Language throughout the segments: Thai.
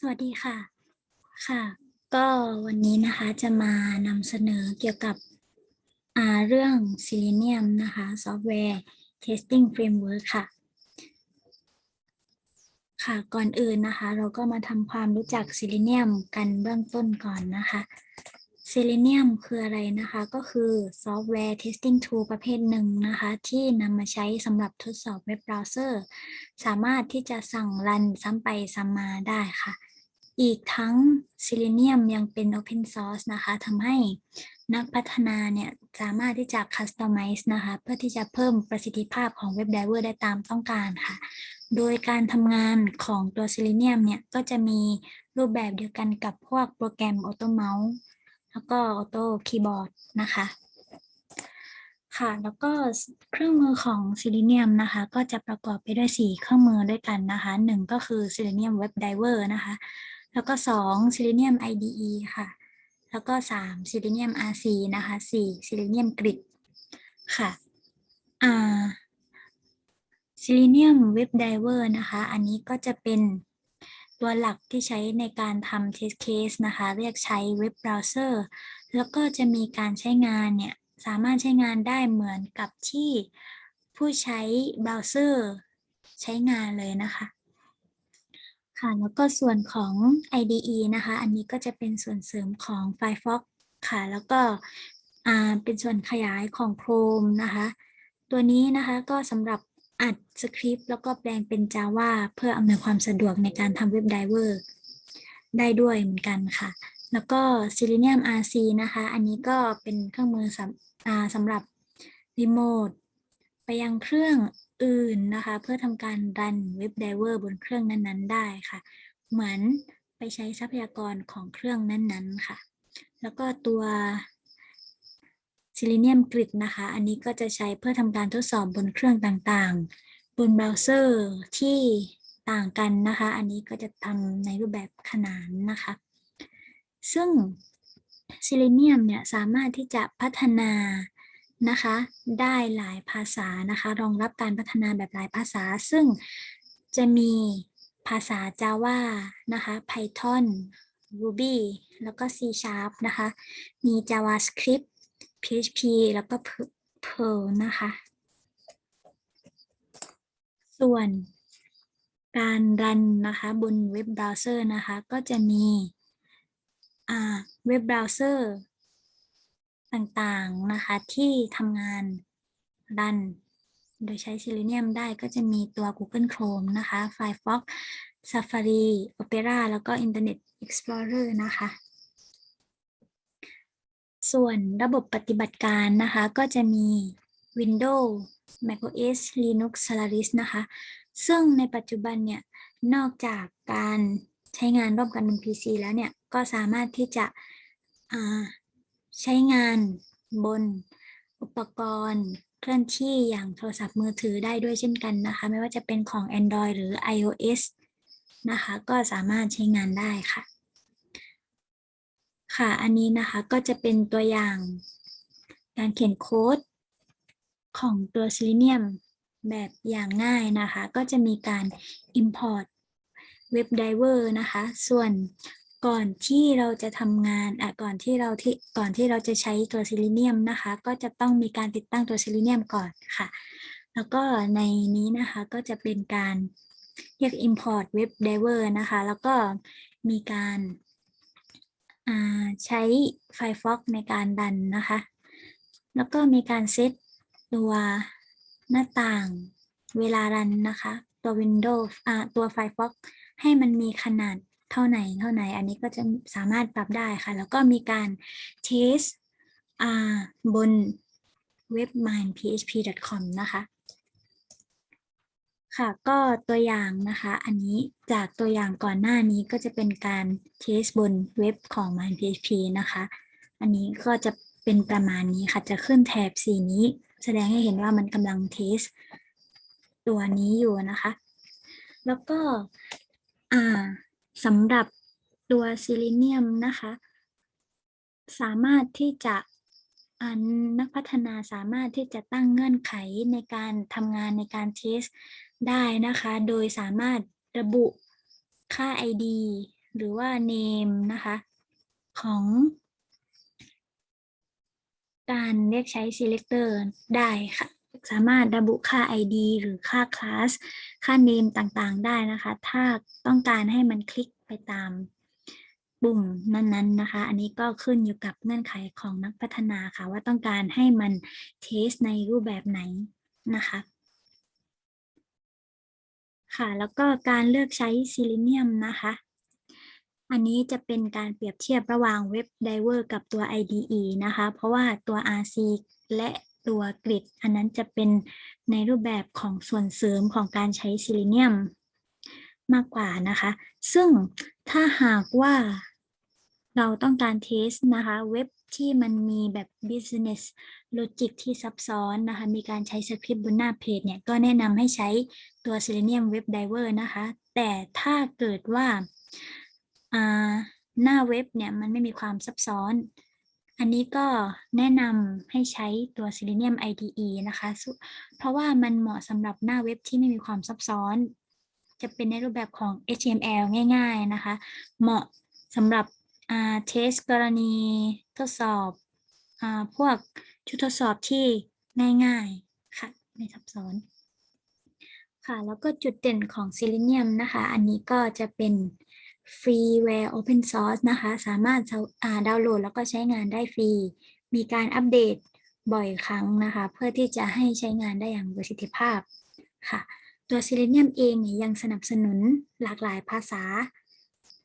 สวัสดีค่ะ ค่ะ ก็วันนี้นะคะจะมานำเสนอเกี่ยวกับอ่าเรื่อง Selenium นะคะ Software Testing Framework ค่ะ ค่ะก่อนอื่นนะคะ เราก็มาทำความรู้จัก Selenium กันเบื้องต้นก่อนนะคะ Selenium คืออะไรนะคะ ก็คือ Software Testing Tool ประเภทหนึ่งนะคะ ที่นำมาใช้สำหรับทดสอบเว็บเบราว์เซอร์ สามารถที่จะสั่งรันซ้ำไปซ้ำมาได้ค่ะ อีกทั้ง Selenium ยังเป็น Open Source นะคะทำให้นักพัฒนาเนี่ยสามารถที่จะ Customize นะคะ เพื่อที่จะเพิ่มประสิทธิภาพของ Web Driver ได้ตามต้องการค่ะ โดยการทำงานของตัว Selenium เนี่ย ก็จะมีรูปแบบเดียวกันกับพวกโปรแกรม Auto Mouse แล้วก็ Auto Keyboard นะคะค่ะแล้วก็เครื่องมือของ Selenium นะคะ ก็จะประกอบไปด้วย 4 เครื่องมือด้วยกันนะคะหนึ่งก็คือ Selenium Web Driver นะคะ แล้วก็2 Selenium IDE ค่ะ แล้วก็3 Selenium RC นะคะ4 Selenium Grid ค่ะอ่า Selenium Web Driver นะคะ อันนี้ก็จะเป็นตัวหลักที่ใช้ในการทำ test case นะคะ เรียกใช้เว็บเบราว์เซอร์ แล้วก็จะมีการใช้งานเนี่ย สามารถใช้งานได้เหมือนกับที่ผู้ใช้เบราว์เซอร์ใช้งานเลยนะคะ ค่ะ แล้วก็ส่วนของ IDE นะคะ อันนี้ก็จะเป็นส่วนเสริมของ Firefox ค่ะ แล้วก็เป็นส่วนขยายของ Chrome นะคะ ตัวนี้นะคะก็สำหรับอัดสคริปต์แล้วก็แปลงเป็น Java เพื่ออำนวยความสะดวกในการทำเว็บไดเวอร์ได้ด้วยเหมือนกันค่ะ แล้วก็ Selenium RC นะคะ อันนี้ก็เป็นเครื่องมือสำอสำหรับรีโมทไปยังเครื่อง อื่นนะคะ เพื่อทำการรันเว็บไดเวอร์บนเครื่องนั้น ๆ ได้ค่ะ เหมือนไปใช้ทรัพยากรของเครื่องนั้นๆค่ะ แล้วก็ตัว Selenium Grid นะคะ อันนี้ก็จะใช้เพื่อทำการทดสอบบนเครื่องต่างๆ บนเบราว์เซอร์ที่ต่างกันนะคะ อันนี้ก็จะทำในรูปแบบขนานนะคะ ซึ่ง Selenium เนี่ยสามารถที่จะพัฒนา นะคะ ได้หลายภาษานะคะ รองรับการพัฒนาแบบหลายภาษา ซึ่งจะมีภาษา Java นะคะ Python Ruby แล้วก็ C Sharp นะคะ มี JavaScript PHP แล้วก็ Perl นะคะ ส่วนการรันนะคะบนเว็บเบราว์เซอร์นะคะ ก็จะมีอ่าเว็บเบราว์เซอร์ ต่างๆนะคะที่ทำงานรัน โดยใช้ Selenium ได้ก็จะมีตัว Google Chrome นะคะ Firefox Safari Opera แล้วก็ Internet Explorer นะคะ ส่วนระบบปฏิบัติการนะคะ ก็จะมี Windows macOS Linux Solaris นะคะ ซึ่งในปัจจุบันเนี่ย นอกจากการใช้งานร่วมกันบน PC แล้วเนี่ย ก็สามารถที่จะ ใช้งานบนอุปกรณ์เคลื่อนที่อย่างโทรศัพท์มือถือได้ด้วยเช่นกันนะคะ ไม่ว่าจะเป็นของ Android หรือ iOS นะคะ ก็สามารถใช้งานได้ค่ะ ค่ะ อันนี้นะคะก็จะเป็นตัวอย่างการเขียนโค้ดของตัว Selenium แบบอย่างง่ายนะคะ ก็จะมีการ import web driver นะคะ ส่วน ก่อนที่เราจะทำงานอะก่อนที่เราที่ก่อนที่เราจะใช้ตัว Selenium นะคะ ก็จะต้องมีการติดตั้งตัว Selenium ก่อนค่ะ แล้วก็ในนี้นะคะก็จะเป็นการเรียก import web driver นะคะ แล้วก็มีการใช้ Firefox ในการดันนะคะ แล้วก็มีการเซตตัวหน้าต่างเวลารันนะคะ ตัว Windows อ่าตัว Firefox ให้มันมีขนาด เท่าไหนเท่าไหน อันนี้ก็จะสามารถปรับได้ค่ะ แล้วก็มีการเทสอ่าบนเว็บ mindphp.com นะคะ ค่ะ ก็ตัวอย่างนะคะ อันนี้จากตัวอย่างก่อนหน้านี้ก็จะเป็นการเทสบนเว็บของ mindphp นะคะ อันนี้ก็จะเป็นประมาณนี้ค่ะ จะขึ้นแถบสีนี้ แสดงให้เห็นว่ามันกำลังเทส ตัวนี้อยู่นะคะ แล้วก็ อ่า สำหรับตัว Selenium นะคะ สามารถที่จะนักพัฒนาสามารถที่จะตั้งเงื่อนไขในการทำงานในการเทสได้นะคะ โดยสามารถระบุค่า ID หรือว่า name นะคะ ของการเรียกใช้ selector ได้ค่ะ สามารถระบุค่า id หรือค่า class ค่า name ต่างๆ ได้นะคะ ถ้าต้องการให้มันคลิกไปตามปุ่มนั้นๆนะคะ อันนี้ก็ขึ้นอยู่กับเงื่อนไขของนักพัฒนาค่ะ ว่าต้องการให้มันเทสในรูปแบบไหนนะคะ ค่ะ แล้วก็การเลือกใช้ Selenium นะคะ อันนี้จะเป็นการเปรียบเทียบระหว่าง Web Diver กับตัว IDE นะคะ เพราะว่าตัว RC และ ตัว Grid อันนั้นจะเป็นในรูปแบบของส่วนเสริมของการใช้ Selenium มมากกว่านะคะ ซึ่งถ้าหากว่าเราต้องการเทสนะคะ เว็บที่มันมีแบบ business logic ที่ซับซ้อนนะคะ มีการใช้สคริปต์บนหน้าเพจเนี่ย ก็แนะนำให้ใช้ตัว Selenium Web Diver นะคะ แต่ถ้าเกิดว่าหน้าเว็บเนี่ย มันไม่มีความซับซ้อน อันนี้ก็แนะนำให้ใช้ตัว Selenium IDE นะคะ เพราะว่ามันเหมาะสำหรับหน้าเว็บที่ไม่มีความซับซ้อน จะเป็นในรูปแบบของ HTML ง่ายๆนะคะ เหมาะสำหรับเทสกรณีทดสอบอพวกชุดทดสอบที่ง่ายๆ ค่ะ ไม่ซับซ้อน ค่ะ แล้วก็จุดเด่นของ Selenium นะคะ อันนี้ก็จะเป็น freeware open source นะคะ สามารถาดาวน์โหลดแล้วก็ใช้งานได้ฟรี มีการอัปเดตบ่อยครั้งนะคะ เพื่อที่จะให้ใช้งานได้อย่างประสิทธิภาพค่ะ ตัว Selenium เองเนี่ยยังสนับสนุนหลากหลายภาษา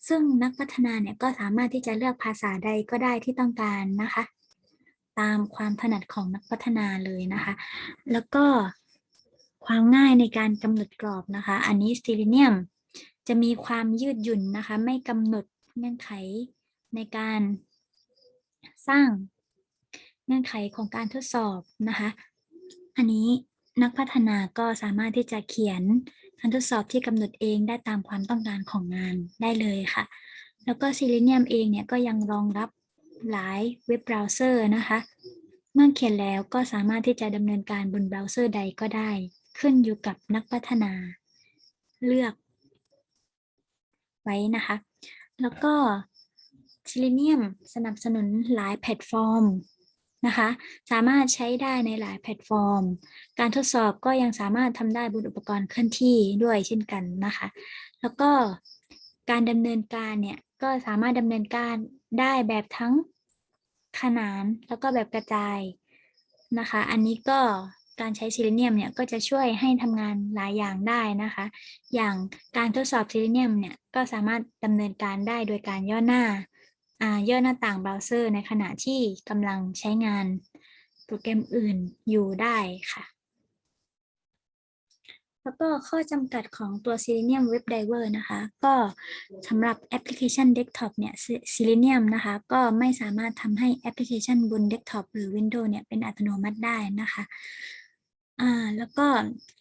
ซึ่งนักพัฒนาเนี่ยก็สามารถที่จะเลือกภาษาใดก็ได้ที่ต้องการนะคะ ตามความถนัดของนักพัฒนาเลยนะคะ แล้วก็ความง่ายในการกำหนดกรอบนะคะ อันนี้ Selenium จะมีความยืดหยุ่นนะคะ ไม่กำหนดเงื่อนไขในการสร้างเงื่อนไขของการทดสอบนะคะ อันนี้นักพัฒนาก็สามารถที่จะเขียนการทดสอบที่กำหนดเองได้ตามความต้องการของงานได้เลยค่ะ แล้วก็ Selenium เองเนี่ยก็ยังรองรับหลายเว็บเบราว์เซอร์นะคะ เมื่อเขียนแล้วก็สามารถที่จะดำเนินการบนเบราว์เซอร์ใดก็ได้ ขึ้นอยู่กับนักพัฒนา เลือก ไว้นะคะ แล้วก็ Selenium สนับสนุนหลายแพลตฟอร์มนะคะ สามารถใช้ได้ในหลายแพลตฟอร์ม การทดสอบก็ยังสามารถทำได้บนอุปกรณ์เคลื่อนที่ด้วยเช่นกันนะคะ แล้วก็การดำเนินการเนี่ยก็สามารถดำเนินการได้แบบทั้งขนานแล้วก็แบบกระจายนะคะ อันนี้ก็ การใช้ Selenium เนี่ยก็จะช่วยให้ทำงานหลายอย่างได้นะคะ อย่างการทดสอบ Selenium เนี่ยก็สามารถดำเนินการได้โดยการย่อหน้าอ่าย่อหน้าต่างเบราว์เซอร์ในขณะที่กำลังใช้งานโปรแกรมอื่นอยู่ได้ค่ะ แล้วก็ข้อจำกัดของตัว Selenium Web Diver นะคะ ก็สำหรับแอปพลิเคชัน Desktop เนี่ย Selenium นะคะ ก็ไม่สามารถทำให้แอปพลิเคชันบน Desktop หรือ Windows เนี่ย เป็นอัตโนมัติได้นะคะ อ่าแล้วก็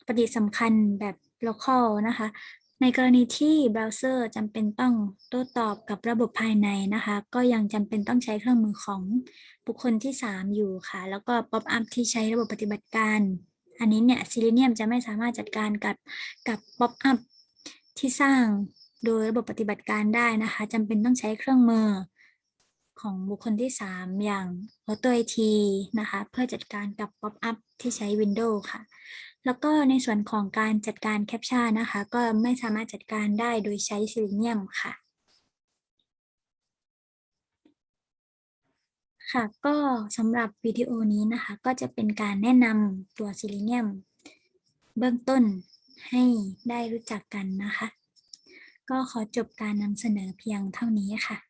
ปฏิสำคัญแบบ local นะคะ ในกรณีที่เบราว์เซอร์จำเป็นต้องโต้ตอบกับระบบภายในนะคะ ก็ยังจำเป็นต้องใช้เครื่องมือของบุคคลที่ 3 อยู่ค่ะ แล้วก็ป๊อปอัพที่ใช้ระบบปฏิบัติการ อันนี้เนี่ย Selenium จะไม่สามารถจัดการกับกับป๊อปอัพที่สร้างโดยระบบปฏิบัติการได้นะคะจำเป็นต้องใช้เครื่องมือ ของบุคคลที่ 3 อย่าง AutoIT นะคะ เพื่อจัดการกับป๊อปอัพที่ใช้ Windows ค่ะ แล้วก็ในส่วนของการจัดการแคปชั่นนะคะ ก็ไม่สามารถจัดการได้โดยใช้ Selenium ค่ะ ค่ะ ก็สำหรับวิดีโอนี้นะคะ ก็จะเป็นการแนะนำตัว Selenium เบื้องต้นให้ได้รู้จักกันนะคะ ก็ขอจบการนำเสนอเพียงเท่านี้ค่ะ